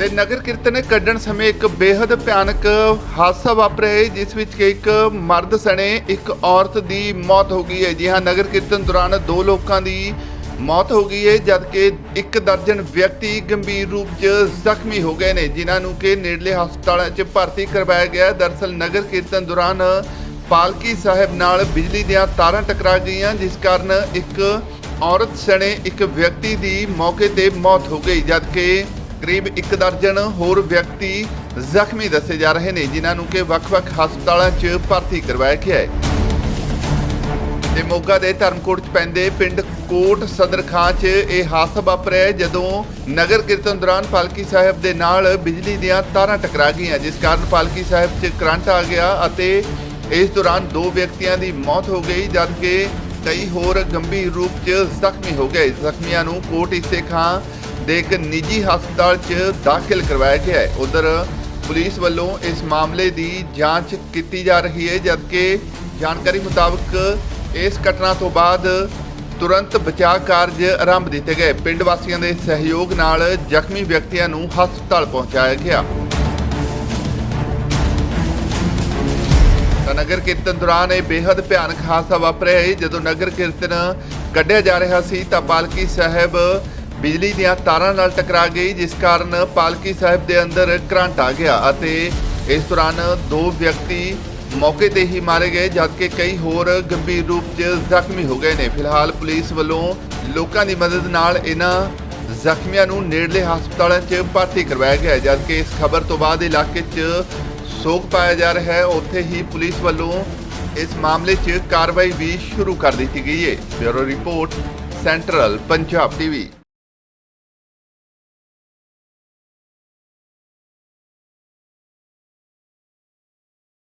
ਤੇ ਨਗਰ ਕੀਰਤਨ ਕੱਢਣ ਸਮੇਂ ਇੱਕ ਬੇहद ਭਿਆਨਕ ਹਾਦਸਾ ਵਾਪਰਿਆ ਜਿਸ ਵਿੱਚ ਕਿ ਇੱਕ ਮਰਦ ਸਣੇ ਇੱਕ ਔਰਤ ਦੀ ਮੌਤ ਹੋ ਗਈ ਹੈ ਜੀ ਹਾਂ, ਨਗਰ ਕੀਰਤਨ ਦੌਰਾਨ ਦੋ ਲੋਕਾਂ ਦੀ ਮੌਤ ਹੋ ਗਈ ਹੈ, ਜਦਕਿ ਇੱਕ ਦਰਜਨ ਵਿਅਕਤੀ ਗੰਭੀਰ ਰੂਪ 'ਚ ਜ਼ਖਮੀ ਹੋ ਗਏ ਨੇ, ਜਿਨ੍ਹਾਂ ਨੂੰ ਕਿ ਨੇੜਲੇ ਹਸਪਤਾਲਾਂ 'ਚ ਭਰਤੀ ਕਰਵਾਇਆ ਗਿਆ ਹੈ। ਦਰਅਸਲ ਨਗਰ ਕੀਰਤਨ ਦੌਰਾਨ ਪਾਲਕੀ ਸਾਹਿਬ ਨਾਲ ਬਿਜਲੀ ਦੀਆਂ ਤਾਰਾਂ ਟਕਰਾ ਗਈਆਂ, ਜਿਸ ਕਾਰਨ ਇੱਕ ਔਰਤ ਸਣੇ ਇੱਕ ਵਿਅਕਤੀ ਦੀ ਮੌਕੇ ਤੇ ਮੌਤ ਹੋ ਗਈ, ਜਦਕਿ ਕਰੀਬ ਇੱਕ ਦਰਜਨ ਹੋਰ ਵਿਅਕਤੀ ਜ਼ਖਮੀ ਦੱਸੇ ਜਾ ਰਹੇ ਨੇ, ਜਿਨ੍ਹਾਂ ਨੂੰ ਕਿ ਵੱਖ-ਵੱਖ ਹਸਪਤਾਲਾਂ 'ਚ ਭਰਤੀ ਕਰਵਾਇਆ ਗਿਆ ਹੈ। ਤੇ ਮੋਗਾ ਦੇ ਧਰਮਕੋਟ 'ਚ ਪੈਂਦੇ ਪਿੰਡ ਕੋਟ ਸਦਰ ਖਾਂ 'ਚ ਇਹ ਹਾਦਸਾ ਵਾਪਰਿਆ ਜਦੋਂ ਨਗਰ ਕੀਰਤਨ ਦੌਰਾਨ ਪਾਲਕੀ ਸਾਹਿਬ ਦੇ ਨਾਲ ਬਿਜਲੀ ਦੀਆਂ ਤਾਰਾਂ ਟਕਰਾ ਗਈਆਂ, ਜਿਸ ਕਾਰਨ ਪਾਲਕੀ ਸਾਹਿਬ 'ਚ ਕਰੰਟ ਆ ਗਿਆ ਅਤੇ ਇਸ ਦੌਰਾਨ ਦੋ ਵਿਅਕਤੀਆਂ ਦੀ ਮੌਤ ਹੋ ਗਈ, ਜਦਕਿ ਕਈ ਹੋਰ ਗੰਭੀਰ ਰੂਪ 'ਚ ਜ਼ਖਮੀ ਹੋ ਗਏ। ਜ਼ਖਮੀਆਂ ਨੂੰ ਕੋਟ ਇਸੇ ਖਾਂ ਦੇ ਇੱਕ ਨਿੱਜੀ ਹਸਪਤਾਲ 'ਚ ਦਾਖਲ ਕਰਵਾਇਆ ਗਿਆ ਹੈ। ਉਧਰ ਪੁਲਿਸ ਵੱਲੋਂ ਇਸ ਮਾਮਲੇ ਦੀ ਜਾਂਚ ਕੀਤੀ ਜਾ ਰਹੀ ਹੈ, ਜਦਕਿ ਜਾਣਕਾਰੀ ਮੁਤਾਬਕ ਇਸ ਘਟਨਾ ਤੋਂ ਬਾਅਦ ਤੁਰੰਤ ਬਚਾਅ ਕਾਰਜ ਆਰੰਭ ਦਿੱਤੇ ਗਏ। ਪਿੰਡ ਵਾਸੀਆਂ ਦੇ ਸਹਿਯੋਗ ਨਾਲ ਜ਼ਖਮੀ ਵਿਅਕਤੀਆਂ ਨੂੰ ਹਸਪਤਾਲ ਪਹੁੰਚਾਇਆ ਗਿਆ। ਤਾਂ ਨਗਰ ਕੀਰਤਨ ਦੌਰਾਨ ਇਹ ਬੇहद ਭਿਆਨਕ ਹਾਦਸਾ ਵਾਪਰਿਆ ਹੈ। ਜਦੋਂ ਨਗਰ ਕੀਰਤਨ ਕੱਢਿਆ ਜਾ ਰਿਹਾ ਸੀ, ਤਾਂ ਪਾਲਕੀ ਸਾਹਿਬ ਬਿਜਲੀ ਦੀਆਂ ਤਾਰਾਂ ਨਾਲ ਟਕਰਾ ਗਈ, ਜਿਸ ਕਾਰਨ ਪਾਲਕੀ ਸਾਹਿਬ ਦੇ ਅੰਦਰ ਕਰੰਟ ਆ ਗਿਆ ਅਤੇ ਇਸ ਦੌਰਾਨ ਦੋ ਵਿਅਕਤੀ ਮੌਕੇ ਤੇ ਹੀ ਮਾਰੇ ਗਏ, ਜਦਕਿ ਕਈ ਹੋਰ ਗੰਭੀਰ ਰੂਪ 'ਚ ਜ਼ਖਮੀ ਹੋ ਗਏ ਨੇ। ਫਿਲਹਾਲ ਪੁਲਿਸ ਵੱਲੋਂ ਲੋਕਾਂ ਦੀ ਮਦਦ ਨਾਲ ਇਹਨਾਂ ਜ਼ਖਮੀਆਂ ਨੂੰ ਨੇੜਲੇ ਹਸਪਤਾਲਾਂ 'ਚ ਭਰਤੀ ਕਰਵਾਇਆ ਗਿਆ ਜਦਕਿ ਇਸ ਖਬਰ ਤੋਂ ਬਾਅਦ ਇਲਾਕੇ 'ਚ ਸੋਗ ਪਾਇਆ ਜਾ ਰਿਹਾ ਹੈ। ਉੱਥੇ ਹੀ ਪੁਲਿਸ ਵੱਲੋਂ ਇਸ ਮਾਮਲੇ 'ਚ ਕਾਰਵਾਈ ਵੀ ਸ਼ੁਰੂ ਕਰ ਦਿੱਤੀ ਗਈ ਹੈ। Bureau report, central Punjab TV.